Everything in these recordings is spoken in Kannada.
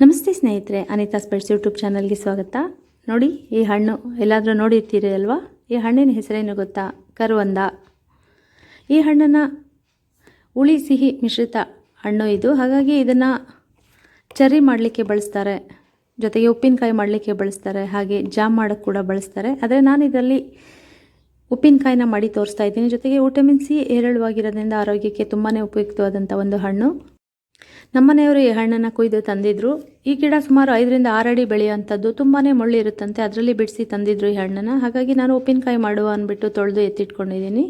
ನಮಸ್ತೆ ಸ್ನೇಹಿತರೆ, ಅನಿತಾ ಸ್ಪೆಟ್ಸ್ ಯೂಟ್ಯೂಬ್ ಚಾನಲ್ಗೆ ಸ್ವಾಗತ. ನೋಡಿ, ಈ ಹಣ್ಣು ಎಲ್ಲಾದರೂ ನೋಡಿರ್ತೀರಿ ಅಲ್ವಾ? ಈ ಹಣ್ಣಿನ ಹೆಸರೇನು ಗೊತ್ತಾ? ಕರುವಂದ. ಈ ಹಣ್ಣನ್ನು ಹುಳಿ ಸಿಹಿ ಮಿಶ್ರಿತ ಹಣ್ಣು ಇದು. ಹಾಗಾಗಿ ಇದನ್ನು ಚರಿ ಮಾಡಲಿಕ್ಕೆ ಬಳಸ್ತಾರೆ. ಜೊತೆಗೆ ಉಪ್ಪಿನಕಾಯಿ ಮಾಡಲಿಕ್ಕೆ ಬಳಸ್ತಾರೆ. ಹಾಗೆ ಜಾಮ್ ಮಾಡೋಕ್ಕೆ ಕೂಡ ಬಳಸ್ತಾರೆ. ಆದರೆ ನಾನು ಇದರಲ್ಲಿ ಉಪ್ಪಿನಕಾಯಿನ ಮಾಡಿ ತೋರಿಸ್ತಾ ಇದ್ದೀನಿ. ಜೊತೆಗೆ ವಿಟಮಿನ್ ಸಿ ಹೇರಳವಾಗಿರೋದ್ರಿಂದ ಆರೋಗ್ಯಕ್ಕೆ ತುಂಬಾ ಉಪಯುಕ್ತವಾದಂಥ ಒಂದು ಹಣ್ಣು. ನಮ್ಮನೆಯವರು ಈ ಹಣ್ಣನ್ನು ಕೊಯ್ದು ತಂದಿದ್ರು. ಈ ಗಿಡ ಸುಮಾರು ಐದರಿಂದ ಆರು ಅಡಿ ಬೆಳೆಯುವಂಥದ್ದು. ತುಂಬಾ ಮುಳ್ಳು ಇರುತ್ತಂತೆ. ಅದರಲ್ಲಿ ಬಿಡಿಸಿ ತಂದಿದ್ರು ಈ ಹಣ್ಣನ್ನು. ಹಾಗಾಗಿ ನಾನು ಉಪ್ಪಿನಕಾಯಿ ಮಾಡುವ ಅಂದ್ಬಿಟ್ಟು ತೊಳೆದು ಎತ್ತಿಟ್ಕೊಂಡಿದ್ದೀನಿ.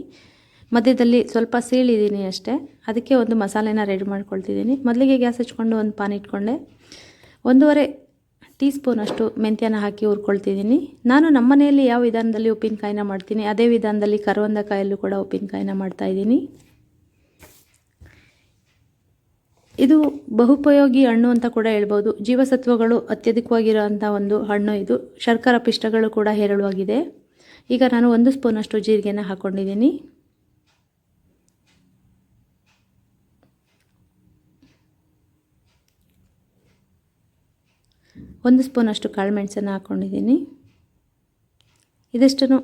ಮಧ್ಯದಲ್ಲಿ ಸ್ವಲ್ಪ ಸೀಳಿದ್ದೀನಿ ಅಷ್ಟೇ. ಅದಕ್ಕೆ ಒಂದು ಮಸಾಲೆನ ರೆಡಿ ಮಾಡ್ಕೊಳ್ತಿದ್ದೀನಿ. ಮೊದಲಿಗೆ ಗ್ಯಾಸ್ ಹಚ್ಕೊಂಡು ಒಂದು ಪಾನ್ ಇಟ್ಕೊಂಡೆ. ಒಂದೂವರೆ ಟೀ ಸ್ಪೂನಷ್ಟು ಮೆಂತ್ಯನ ಹಾಕಿ ಹುರ್ಕೊಳ್ತಿದ್ದೀನಿ. ನಾನು ನಮ್ಮ ಮನೆಯಲ್ಲಿ ಯಾವ ವಿಧಾನದಲ್ಲಿ ಉಪ್ಪಿನಕಾಯಿನ ಮಾಡ್ತೀನಿ, ಅದೇ ವಿಧಾನದಲ್ಲಿ ಕರವಂದಕಾಯಲ್ಲೂ ಕೂಡ ಉಪ್ಪಿನಕಾಯಿನ ಮಾಡ್ತಾಯಿದ್ದೀನಿ ಇದು ಬಹುಪಯೋಗಿ ಹಣ್ಣು ಅಂತ ಕೂಡ ಹೇಳ್ಬೋದು. ಜೀವಸತ್ವಗಳು ಅತ್ಯಧಿಕವಾಗಿರುವಂಥ ಒಂದು ಹಣ್ಣು ಇದು. ಶರ್ಕರ ಪಿಷ್ಟಗಳು ಕೂಡ ಹೇರಳವಾಗಿದೆ. ಈಗ ನಾನು ಒಂದು ಸ್ಪೂನಷ್ಟು ಜೀರಿಗೆನ ಹಾಕ್ಕೊಂಡಿದ್ದೀನಿ ಒಂದು ಸ್ಪೂನಷ್ಟು ಕಾಳುಮೆಣಸನ್ನು ಹಾಕ್ಕೊಂಡಿದ್ದೀನಿ ಇದಿಷ್ಟನ್ನು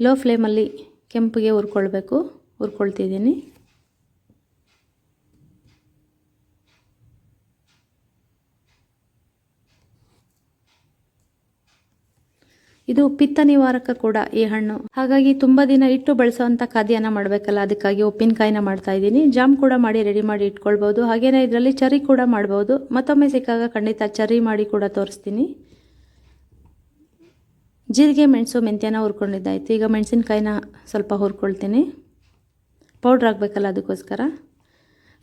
ಲೋ ಫ್ಲೇಮಲ್ಲಿ ಕೆಂಪಿಗೆ ಹುರ್ಕೊಳ್ಬೇಕು. ಹುರ್ಕೊಳ್ತಿದ್ದೀನಿ. ಇದು ಪಿತ್ತ ನಿವಾರಕ ಕೂಡ ಈ ಹಣ್ಣು. ಹಾಗಾಗಿ ತುಂಬಾ ದಿನ ಇಟ್ಟು ಬಳಸುವಂತ ಖಾದ್ಯನ ಮಾಡಬೇಕಲ್ಲ, ಅದಕ್ಕಾಗಿ ಉಪ್ಪಿನಕಾಯಿನ ಮಾಡ್ತಾ ಇದ್ದೀನಿ. ಜಾಮ್ ಕೂಡ ಮಾಡಿ ರೆಡಿ ಮಾಡಿ ಇಟ್ಕೊಳ್ಬಹುದು. ಹಾಗೇನೆ ಇದರಲ್ಲಿ ಚರಿ ಕೂಡ ಮಾಡಬಹುದು. ಮತ್ತೊಮ್ಮೆ ಸಿಕ್ಕಾಗ ಖಂಡಿತ ಚರಿ ಮಾಡಿ ಕೂಡ ತೋರಿಸ್ತೀನಿ. ಜೀರಿಗೆ, ಮೆಣಸು, ಮೆಂತ್ಯನ ಹುರ್ಕೊಂಡಿದ್ದಾಯ್ತು. ಈಗ ಮೆಣಸಿನಕಾಯಿನ ಸ್ವಲ್ಪ ಹುರ್ಕೊಳ್ತೀನಿ. ಪೌಡ್ರ್ ಆಗಬೇಕಲ್ಲ ಅದಕ್ಕೋಸ್ಕರ.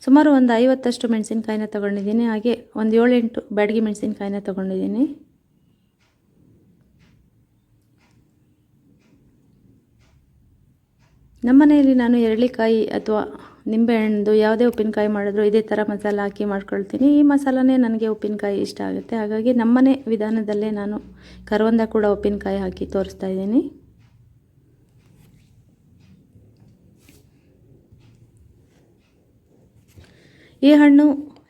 ಸುಮಾರು ಒಂದು ಐವತ್ತಷ್ಟು ಮೆಣಸಿನಕಾಯಿನ ತೊಗೊಂಡಿದ್ದೀನಿ. ಹಾಗೆ ಒಂದು ಏಳೆಂಟು ಬ್ಯಾಡಗಿ ಮೆಣಸಿನಕಾಯಿನ ತೊಗೊಂಡಿದ್ದೀನಿ. ನಮ್ಮ ಮನೆಯಲ್ಲಿ ನಾನು ಎರಳಿಕಾಯಿ ಅಥವಾ ನಿಂಬೆಹಣ್ಣು ಯಾವುದೇ ಉಪ್ಪಿನಕಾಯಿ ಮಾಡಿದ್ರು ಇದೇ ಥರ ಮಸಾಲ ಹಾಕಿ ಮಾಡ್ಕೊಳ್ತೀನಿ. ಈ ಮಸಾಲನೇ ನನಗೆ ಉಪ್ಪಿನಕಾಯಿ ಇಷ್ಟ ಆಗುತ್ತೆ. ಹಾಗಾಗಿ ನಮ್ಮನೆ ವಿಧಾನದಲ್ಲೇ ನಾನು ಕರವಂದ ಕೂಡ ಉಪ್ಪಿನಕಾಯಿ ಹಾಕಿ ತೋರಿಸ್ತಾ ಇದ್ದೀನಿ. ಈ ಹಣ್ಣು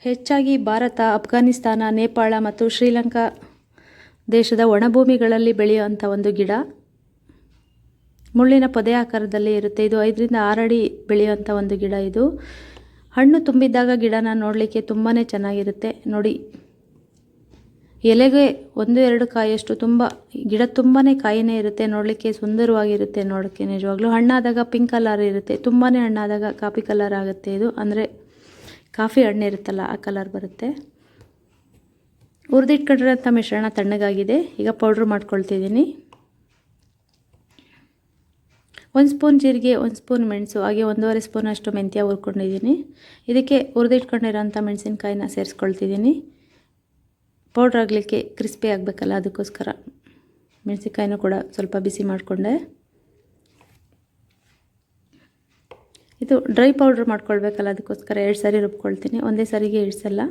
ಹೆಚ್ಚಾಗಿ ಭಾರತ, ಅಫ್ಘಾನಿಸ್ತಾನ, ನೇಪಾಳ ಮತ್ತು ಶ್ರೀಲಂಕಾ ದೇಶದ ಒಣಭೂಮಿಗಳಲ್ಲಿ ಬೆಳೆಯುವಂಥ ಒಂದು ಗಿಡ. ಮುಳ್ಳಿನ ಪೊದೆ ಆಕಾರದಲ್ಲಿ ಇರುತ್ತೆ. ಇದು ಐದರಿಂದ ಅಡಿ ಬೆಳೆಯುವಂಥ ಒಂದು ಗಿಡ ಇದು. ಹಣ್ಣು ತುಂಬಿದ್ದಾಗ ಗಿಡನ ನೋಡಲಿಕ್ಕೆ ತುಂಬಾ ಚೆನ್ನಾಗಿರುತ್ತೆ. ನೋಡಿ, ಎಲೆಗೆ ಒಂದು, ಎರಡು ಕಾಯಿಯಷ್ಟು ತುಂಬ, ಗಿಡ ತುಂಬಾ ಕಾಯಿನೇ ಇರುತ್ತೆ. ನೋಡಲಿಕ್ಕೆ ಸುಂದರವಾಗಿರುತ್ತೆ ನೋಡೋಕ್ಕೆ ನಿಜವಾಗ್ಲೂ. ಹಣ್ಣಾದಾಗ ಪಿಂಕ್ ಕಲರ್ ಇರುತ್ತೆ. ತುಂಬಾ ಹಣ್ಣಾದಾಗ ಕಾಫಿ ಕಲರ್ ಆಗುತ್ತೆ ಇದು. ಅಂದರೆ ಕಾಫಿ ಹಣ್ಣು ಇರುತ್ತಲ್ಲ, ಆ ಕಲರ್ ಬರುತ್ತೆ. ಹುರಿದಿಟ್ಕೊಂಡಿರೋಂಥ ಮಿಶ್ರಣ ತಣ್ಣಗಾಗಿದೆ. ಈಗ ಪೌಡ್ರ್ ಮಾಡ್ಕೊಳ್ತಿದ್ದೀನಿ. ಒಂದು ಸ್ಪೂನ್ ಜೀರಿಗೆ, ಒಂದು ಸ್ಪೂನ್ ಮೆಣಸು, ಹಾಗೆ ಒಂದೂವರೆ ಸ್ಪೂನ್ ಅಷ್ಟು ಮೆಂತ್ಯ ಹುರ್ಕೊಂಡಿದ್ದೀನಿ. ಇದಕ್ಕೆ ಹುರಿದಿಟ್ಕೊಂಡಿರೋಂಥ ಮೆಣಸಿನ್ಕಾಯಿನ ಸೇರಿಸ್ಕೊಳ್ತಿದ್ದೀನಿ. ಪೌಡ್ರ್ ಆಗಲಿಕ್ಕೆ ಕ್ರಿಸ್ಪಿ ಆಗಬೇಕಲ್ಲ, ಅದಕ್ಕೋಸ್ಕರ ಮೆಣಸಿನ್ಕಾಯಿನೂ ಕೂಡ ಸ್ವಲ್ಪ ಬಿಸಿ ಮಾಡಿಕೊಂಡೆ. ಇದು ಡ್ರೈ ಪೌಡ್ರ್ ಮಾಡ್ಕೊಳ್ಬೇಕಲ್ಲ, ಅದಕ್ಕೋಸ್ಕರ ಎರಡು ಸಾರಿ ರುಬ್ಕೊಳ್ತೀನಿ. ಒಂದೇ ಸಾರಿಗೆ ಇಳಿಸಲ್ಲ.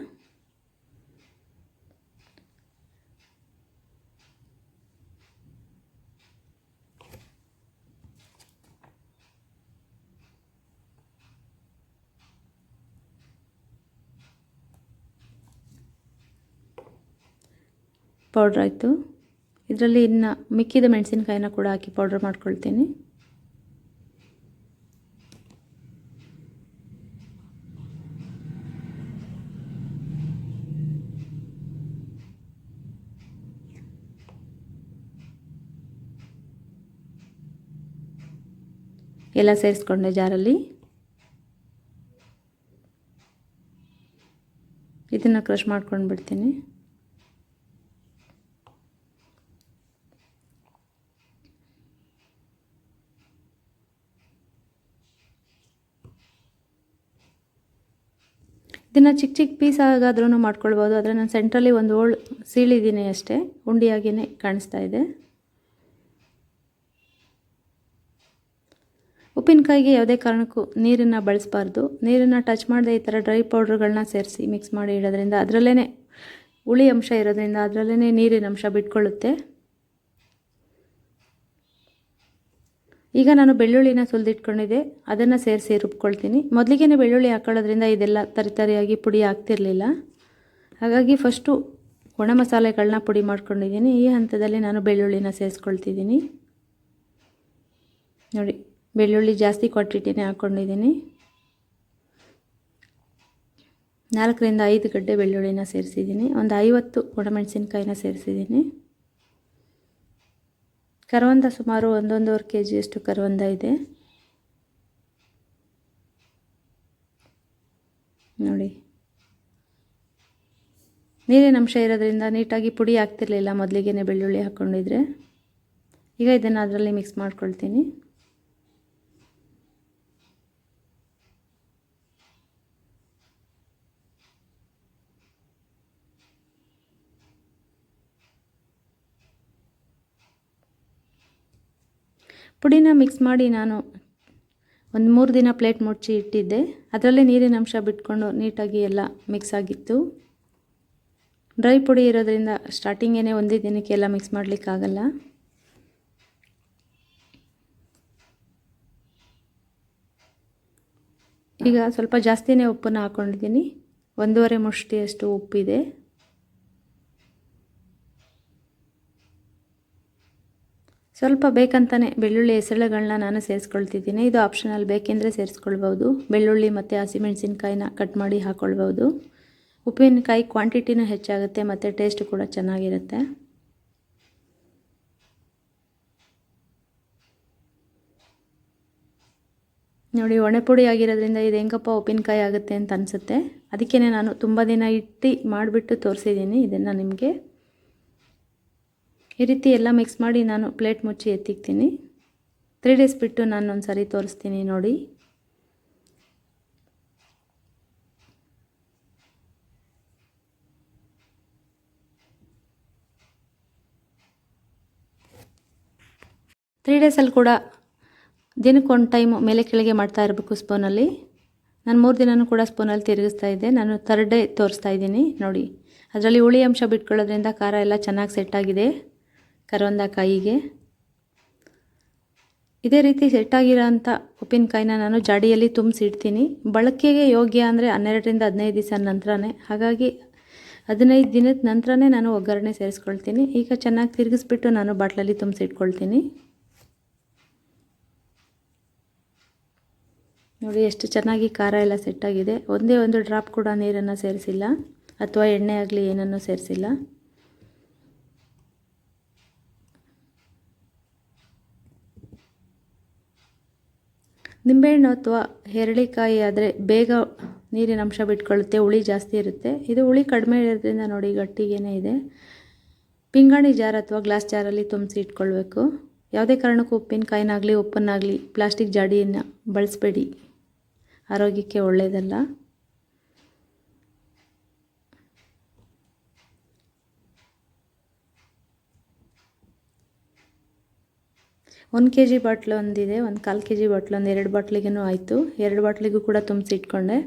ಪೌಡ್ರ್ ಆಯಿತು. ಇದರಲ್ಲಿ ಇನ್ನು ಮಿಕ್ಕಿದ ಮೆಣಸಿನಕಾಯಿನ ಕೂಡ ಹಾಕಿ ಪೌಡ್ರ್ ಮಾಡ್ಕೊಳ್ತೀನಿ. ಎಲ್ಲ ಸೇರಿಸ್ಕೊಂಡೆ ಜಾರಲ್ಲಿ. ಇದನ್ನು ಕ್ರಷ್ ಮಾಡ್ಕೊಂಡು ಬಿಡ್ತೀನಿ ಇದನ್ನು ಚಿಕ್ಕ ಚಿಕ್ಕ ಪೀಸ್ ಆಗಾದ್ರೂ ಮಾಡ್ಕೊಳ್ಬೋದು. ಆದರೆ ನಾನು ಸೆಂಟ್ರಲ್ಲಿ ಒಂದು ಓಳ್ ಸೀಳಿದ್ದೀನಿ ಅಷ್ಟೇ. ಉಂಡಿಯಾಗಿಯೇ ಕಾಣಿಸ್ತಾ ಇದೆ. ಉಪ್ಪಿನಕಾಯಿಗೆ ಯಾವುದೇ ಕಾರಣಕ್ಕೂ ನೀರನ್ನು ಬಳಸಬಾರ್ದು. ನೀರನ್ನು ಟಚ್ ಮಾಡದೆ ಈ ಥರ ಡ್ರೈ ಪೌಡ್ರ್ಗಳನ್ನ ಸೇರಿಸಿ ಮಿಕ್ಸ್ ಮಾಡಿ ಇಡೋದ್ರಿಂದ ಅದರಲ್ಲೇ ಹುಳಿ ಅಂಶ ಇರೋದ್ರಿಂದ ಅದರಲ್ಲೇ ನೀರಿನ ಅಂಶ ಬಿಟ್ಕೊಳ್ಳುತ್ತೆ. ಈಗ ನಾನು ಬೆಳ್ಳುಳ್ಳಿನ ಸುಲಿದಿಟ್ಕೊಂಡಿದ್ದೆ, ಅದನ್ನು ಸೇರಿಸಿ ರುಬ್ಕೊಳ್ತೀನಿ. ಮೊದಲಿಗೆ ಬೆಳ್ಳುಳ್ಳಿ ಹಾಕೊಳ್ಳೋದ್ರಿಂದ ಇದೆಲ್ಲ ತರಿತರಿಯಾಗಿ ಪುಡಿ ಆಗ್ತಿರಲಿಲ್ಲ. ಹಾಗಾಗಿ ಫಸ್ಟು ಒಣ ಮಸಾಲೆಗಳನ್ನ ಪುಡಿ ಮಾಡ್ಕೊಂಡಿದ್ದೀನಿ. ಈ ಹಂತದಲ್ಲಿ ನಾನು ಬೆಳ್ಳುಳ್ಳಿನ ಸೇರಿಸ್ಕೊಳ್ತಿದ್ದೀನಿ. ನೋಡಿ, ಬೆಳ್ಳುಳ್ಳಿ ಜಾಸ್ತಿ ಕ್ವಾಂಟಿಟಿನೇ ಹಾಕ್ಕೊಂಡಿದ್ದೀನಿ ನಾಲ್ಕರಿಂದ ಐದು ಗಡ್ಡೆ ಬೆಳ್ಳುಳ್ಳಿನ ಸೇರಿಸಿದ್ದೀನಿ. ಒಂದು ಐವತ್ತು ಒಣಮೆಣಸಿನ್ಕಾಯಿನ ಸೇರಿಸಿದ್ದೀನಿ. ಕರವಂದ ಸುಮಾರು ಒಂದೊಂದೂವರೆ ಕೆ ಜಿಯಷ್ಟು ಕರವಂದ ಇದೆ. ನೋಡಿ. ನೀರಿನ ಅಂಶ ಇರೋದ್ರಿಂದ ನೀಟಾಗಿ ಪುಡಿ ಆಗ್ತಿರ್ಲಿಲ್ಲ ಮೊದಲಿಗೆ ಬೆಳ್ಳುಳ್ಳಿ ಹಾಕ್ಕೊಂಡಿದ್ರೆ ಈಗ ಇದನ್ನು ಅದರಲ್ಲಿ ಮಿಕ್ಸ್ ಮಾಡ್ಕೊಳ್ತೀನಿ. ಪುಡಿನ ಮಿಕ್ಸ್ ಮಾಡಿ ನಾನು ಒಂದು ಮೂರು ದಿನ ಪ್ಲೇಟ್ ಮುಚ್ಚಿ ಇಟ್ಟಿದ್ದೆ. ಅದರಲ್ಲೇ ನೀರಿನ ಅಂಶ ಬಿಟ್ಕೊಂಡು ನೀಟಾಗಿ ಎಲ್ಲ ಮಿಕ್ಸ್ ಆಗಿತ್ತು. ಡ್ರೈ ಪುಡಿ ಇರೋದ್ರಿಂದ ಸ್ಟಾರ್ಟಿಂಗೇ ಒಂದೇ ದಿನಕ್ಕೆ ಎಲ್ಲ ಮಿಕ್ಸ್ ಮಾಡಲಿಕ್ಕಾಗಲ್ಲ ಈಗ ಸ್ವಲ್ಪ ಜಾಸ್ತಿನೇ ಉಪ್ಪನ್ನು ಹಾಕ್ಕೊಂಡಿದ್ದೀನಿ ಒಂದೂವರೆ ಮುಷ್ಟಿಯಷ್ಟು ಉಪ್ಪಿದೆ. ಸ್ವಲ್ಪ ಬೇಕಂತಾನೆ ಬೆಳ್ಳುಳ್ಳಿ ಹೆಸರುಗಳನ್ನ ನಾನು ಸೇರಿಸ್ಕೊಳ್ತಿದ್ದೀನಿ. ಇದು ಆಪ್ಷನಲ್ ಬೇಕೆಂದರೆ ಸೇರಿಸ್ಕೊಳ್ಬೋದು ಬೆಳ್ಳುಳ್ಳಿ ಮತ್ತು ಹಸಿಮೆಣಸಿನ್ಕಾಯಿನ ಕಟ್ ಮಾಡಿ ಹಾಕ್ಕೊಳ್ಬೋದು ಉಪ್ಪಿನಕಾಯಿ ಕ್ವಾಂಟಿಟಿನೂ ಹೆಚ್ಚಾಗುತ್ತೆ ಮತ್ತು ಟೇಸ್ಟ್ ಕೂಡ ಚೆನ್ನಾಗಿರುತ್ತೆ. ನೋಡಿ ಒಣಪುಡಿ ಆಗಿರೋದ್ರಿಂದ ಇದು ಹೆಂಗಪ್ಪ ಉಪ್ಪಿನಕಾಯಿ ಆಗುತ್ತೆ ಅಂತ ಅನಿಸುತ್ತೆ. ಅದಕ್ಕೇ ನಾನು ತುಂಬ ದಿನ ಇಟ್ಟು ಮಾಡಿಬಿಟ್ಟು ತೋರಿಸಿದ್ದೀನಿ ಇದನ್ನು ನಿಮಗೆ. ಈ ರೀತಿ ಎಲ್ಲ ಮಿಕ್ಸ್ ಮಾಡಿ ನಾನು ಪ್ಲೇಟ್ ಮುಚ್ಚಿ ಎತ್ತಿಕ್ತೀನಿ. ತ್ರೀ ಡೇಸ್ ಬಿಟ್ಟು ನಾನು ಒಂದು ಸಾರಿ ತೋರಿಸ್ತೀನಿ ನೋಡಿ. ತ್ರೀ ಡೇಸಲ್ಲಿ ಕೂಡ ದಿನಕ್ಕೊಂದು ಟೈಮು ಮೇಲೆ ಕೆಳಗೆ ಮಾಡ್ತಾ ಇರಬೇಕು ಸ್ಪೂನಲ್ಲಿ ನಾನು ಮೂರು ದಿನವೂ ಕೂಡ ಸ್ಪೂನಲ್ಲಿ ತಿರುಗಿಸ್ತಾ ಇದ್ದೆ. ನಾನು ತರ್ಡ್ ಡೇ ತೋರಿಸ್ತಾ ಇದ್ದೀನಿ ನೋಡಿ. ಅದರಲ್ಲಿ ಹುಳಿ ಅಂಶ ಬಿಟ್ಕೊಳ್ಳೋದ್ರಿಂದ ಖಾರ ಎಲ್ಲ ಚೆನ್ನಾಗಿ ಸೆಟ್ಟಾಗಿದೆ ಕರವಂದ ಕಾಯಿಗೆ. ಇದೇ ರೀತಿ ಸೆಟ್ಟಾಗಿರೋ ಅಂಥ ಉಪ್ಪಿನಕಾಯಿನ ನಾನು ಜಾಡಿಯಲ್ಲಿ ತುಂಬಿಸಿಡ್ತೀನಿ. ಬಳಕೆಗೆ ಯೋಗ್ಯ ಅಂದರೆ ಹನ್ನೆರಡರಿಂದ ಹದಿನೈದು ದಿವಸ ನಂತರನೇ. ಹಾಗಾಗಿ ಹದಿನೈದು ದಿನದ ನಂತರನೇ ನಾನು ಒಗ್ಗರಣೆ ಸೇರಿಸ್ಕೊಳ್ತೀನಿ. ಈಗ ಚೆನ್ನಾಗಿ ತಿರುಗಿಸ್ಬಿಟ್ಟು ನಾನು ಬಾಟ್ಲಲ್ಲಿ ತುಂಬಿಸಿಟ್ಕೊಳ್ತೀನಿ. ನೋಡಿ, ಎಷ್ಟು ಚೆನ್ನಾಗಿ ಖಾರ ಎಲ್ಲ ಸೆಟ್ಟಾಗಿದೆ. ಒಂದೇ ಒಂದು ಡ್ರಾಪ್ ಕೂಡ ನೀರನ್ನು ಸೇರಿಸಿಲ್ಲ. ಅಥವಾ ಎಣ್ಣೆ ಆಗಲಿ ಏನನ್ನೂ ಸೇರಿಸಿಲ್ಲ. ನಿಂಬೆಹಣ್ಣು ಅಥವಾ ಹೆರಳಿಕಾಯಿ ಆದರೆ ಬೇಗ ನೀರಿನ ಅಂಶ ಬಿಟ್ಕೊಳ್ಳುತ್ತೆ, ಹುಳಿ ಜಾಸ್ತಿ ಇರುತ್ತೆ. ಇದು ಹುಳಿ ಕಡಿಮೆ ಇರೋದ್ರಿಂದ ನೋಡಿ ಗಟ್ಟಿಗೇನೆ ಇದೆ. ಪಿಂಗಾಣಿ ಜಾರ್ ಅಥವಾ ಗ್ಲಾಸ್ ಜಾರಲ್ಲಿ ತುಂಬಿಸಿ ಇಟ್ಕೊಳ್ಬೇಕು. ಯಾವುದೇ ಕಾರಣಕ್ಕೂ ಉಪ್ಪಿನಕಾಯಿನಾಗಲಿ, ಉಪ್ಪನ್ನಾಗಲಿ ಪ್ಲಾಸ್ಟಿಕ್ ಜಾಡಿಯನ್ನು ಬಳಸಬೇಡಿ. ಆರೋಗ್ಯಕ್ಕೆ ಒಳ್ಳೆಯದಲ್ಲ ಒಂದು ಕೆ ಜಿ ಬಾಟ್ಲು ಒಂದಿದೆ, ಒಂದು ಕಾಲು ಕೆ ಜಿ ಬಾಟ್ಲು ಒಂದು ಎರಡು ಬಾಟ್ಲಿಗೂ ಆಯಿತು. ಎರಡು ಬಾಟ್ಲಿಗೂ ಕೂಡ ತುಂಬಿಸಿ ಇಟ್ಕೊಂಡೆ.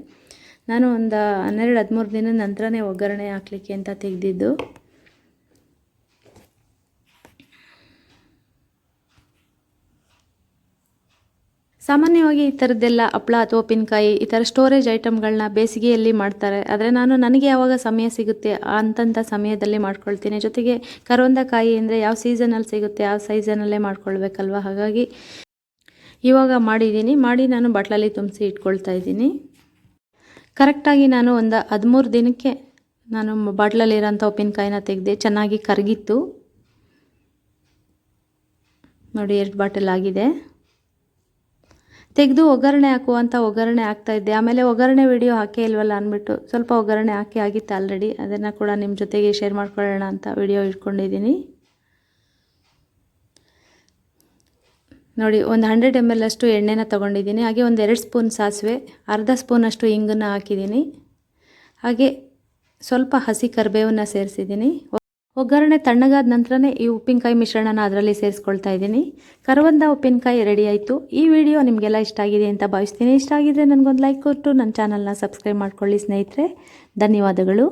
ನಾನು ಒಂದು ಹನ್ನೆರಡು ಹದಿಮೂರು ದಿನದ ನಂತರನೇ ಒಗ್ಗರಣೆ ಹಾಕಲಿಕ್ಕೆ ಅಂತ ತೆಗೆದಿದ್ದು. ಸಾಮಾನ್ಯವಾಗಿ ಈ ಥರದ್ದೆಲ್ಲ ಹಪ್ಳ ಅಥವಾ ಉಪ್ಪಿನಕಾಯಿ ಈ ಥರ ಸ್ಟೋರೇಜ್ ಐಟಮ್ಗಳನ್ನ ಬೇಸಿಗೆಯಲ್ಲಿ ಮಾಡ್ತಾರೆ. ಆದರೆ ನಾನು ನನಗೆ ಯಾವಾಗ ಸಮಯ ಸಿಗುತ್ತೆ ಅಂತಂಥ ಸಮಯದಲ್ಲಿ ಮಾಡ್ಕೊಳ್ತೀನಿ. ಜೊತೆಗೆ ಕರವಂದ ಕಾಯಿ ಅಂದರೆ ಯಾವ ಸೀಸನಲ್ಲಿ ಸಿಗುತ್ತೆ ಆ ಸೈಜನಲ್ಲೇ ಮಾಡ್ಕೊಳ್ಬೇಕಲ್ವ? ಹಾಗಾಗಿ ಇವಾಗ ಮಾಡಿದ್ದೀನಿ. ಮಾಡಿ ನಾನು ಬಟ್ಲಲ್ಲಿ ತುಂಬಿಸಿ ಇಟ್ಕೊಳ್ತಾ ಇದ್ದೀನಿ. ಕರೆಕ್ಟಾಗಿ ನಾನು ಒಂದು ಹದಿಮೂರು ದಿನಕ್ಕೆ ನಾನು ಬಾಟ್ಲಲ್ಲಿರೋಂಥ ಉಪ್ಪಿನಕಾಯಿನ ತೆಗೆದೆ ಚೆನ್ನಾಗಿ ಕರಗಿತ್ತು. ನೋಡಿ, ಎರಡು ಬಾಟಲ್ ಆಗಿದೆ. ತೆಗೆದು ಒಗ್ಗರಣೆ ಹಾಕುವಂಥ ಒಗ್ಗರಣೆ ಇದ್ದೆ. ಆಮೇಲೆ ಒಗ್ಗರಣೆ ವಿಡಿಯೋ ಹಾಕೇ ಇಲ್ವಲ್ಲ ಅಂದ್ಬಿಟ್ಟು ಸ್ವಲ್ಪ ಒಗ್ಗರಣೆ ಹಾಕಿ ಆಗಿತ್ತು ಆಲ್ರೆಡಿ ಅದನ್ನು ಕೂಡ ನಿಮ್ಮ ಜೊತೆಗೆ ಶೇರ್ ಮಾಡ್ಕೊಳ್ಳೋಣ ಅಂತ ವಿಡಿಯೋ ಇಟ್ಕೊಂಡಿದ್ದೀನಿ. ನೋಡಿ, ಒಂದು ಹಂಡ್ರೆಡ್ ಎಂ ಎಲ್ ಅಷ್ಟು ಎಣ್ಣೆನ ತೊಗೊಂಡಿದ್ದೀನಿ. ಹಾಗೆ ಒಂದು ಎರಡು ಸ್ಪೂನ್ ಸಾಸಿವೆ, ಅರ್ಧ ಸ್ಪೂನಷ್ಟು ಇಂಗನ್ನು ಹಾಕಿದ್ದೀನಿ. ಹಾಗೆ ಸ್ವಲ್ಪ ಹಸಿ ಕರಿಬೇವನ್ನ ಸೇರಿಸಿದ್ದೀನಿ. ಒಗ್ಗರಣೆ ತಣ್ಣಗಾದ ನಂತರನೇ ಈ ಉಪ್ಪಿನಕಾಯಿ ಮಿಶ್ರಣನ ಅದರಲ್ಲಿ ಸೇರಿಸ್ಕೊಳ್ತಾ ಇದ್ದೀನಿ. ಕರವಂದ ಉಪ್ಪಿನಕಾಯಿ ರೆಡಿ ಆಯಿತು. ಈ ವಿಡಿಯೋ ನಿಮಗೆಲ್ಲ ಇಷ್ಟ ಆಗಿದೆ ಅಂತ ಭಾವಿಸ್ತೀನಿ. ಇಷ್ಟ ಆಗಿದ್ರೆ ನನಗೊಂದು ಲೈಕ್ ಕೊಟ್ಟು ನನ್ನ ಚಾನಲ್ನ ಸಬ್ಸ್ಕ್ರೈಬ್ ಮಾಡ್ಕೊಳ್ಳಿ ಸ್ನೇಹಿತರೆ. ಧನ್ಯವಾದಗಳು.